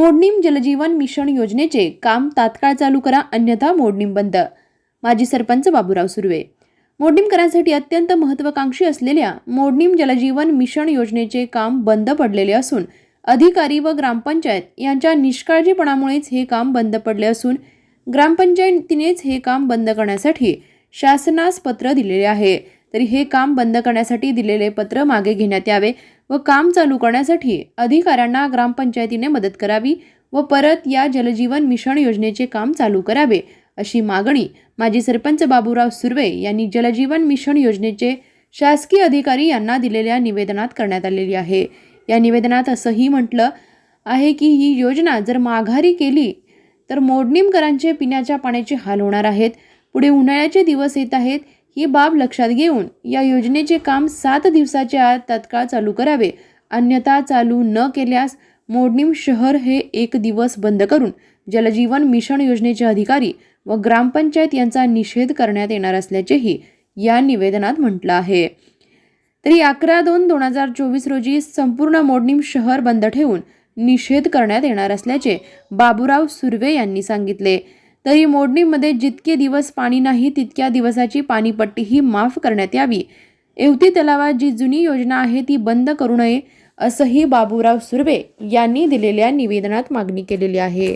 मोडणीम जलजीवन mission योजनेचे काम तात्काळ चालू करा अन्यथा मोडणीम बंद. माजी सरपंच बाबूराव सुर्वे. मोडणीमकरांसाठी अत्यंत महत्त्वाकांक्षी असलेल्या मोडणीम जलजीवन मिशन योजनेचे काम बंद पडलेले असून अधिकारी व ग्रामपंचायत यांच्या निष्काळजीपणामुळेच हे काम बंद पडले असून ग्रामपंचायतीनेच हे काम बंद करण्यासाठी शासनास पत्र दिलेले आहे. तरी हे काम बंद करण्यासाठी दिलेले पत्र मागे घेण्यात यावे व काम चालू करण्यासाठी अधिकाऱ्यांना ग्रामपंचायतीने मदत करावी व परत या जलजीवन मिशन योजनेचे काम चालू करावे अशी मागणी माजी सरपंच बाबूराव सुर्वे यांनी जलजीवन मिशन योजनेचे शासकीय अधिकारी यांना दिलेल्या निवेदनात करण्यात आलेली आहे. या निवेदनात असंही म्हटलं आहे की ही योजना जर माघारी केली तर मोडणीमकरांचे पिण्याच्या पाण्याचे हाल होणार आहेत. पुढे उन्हाळ्याचे दिवस येत आहेत. ही बाब लक्षात घेऊन या योजनेचे काम सात दिवसाच्या आत तत्काळ चालू करावे. अन्यथा चालू न केल्यास मोडणीम शहर हे एक दिवस बंद करून जलजीवन मिशन योजनेचे अधिकारी व ग्रामपंचायत यांचा निषेध करण्यात येणार असल्याचेही या निवेदनात म्हटलं आहे. तरी अकरा दोन दोन हजार चोवीस रोजी संपूर्ण मोडणीम शहर बंद ठेवून निषेध करण्यात येणार असल्याचे बाबूराव सुर्वे यांनी सांगितले. तरी मोडणीमध्ये जितके दिवस पाणी नाही तितक्या दिवसाची पाणीपट्टीही माफ करण्यात यावी. एवती तलावात जी जुनी योजना आहे ती बंद करू नये असंही बाबूराव सुर्वे यांनी दिलेल्या निवेदनात मागणी केलेली आहे.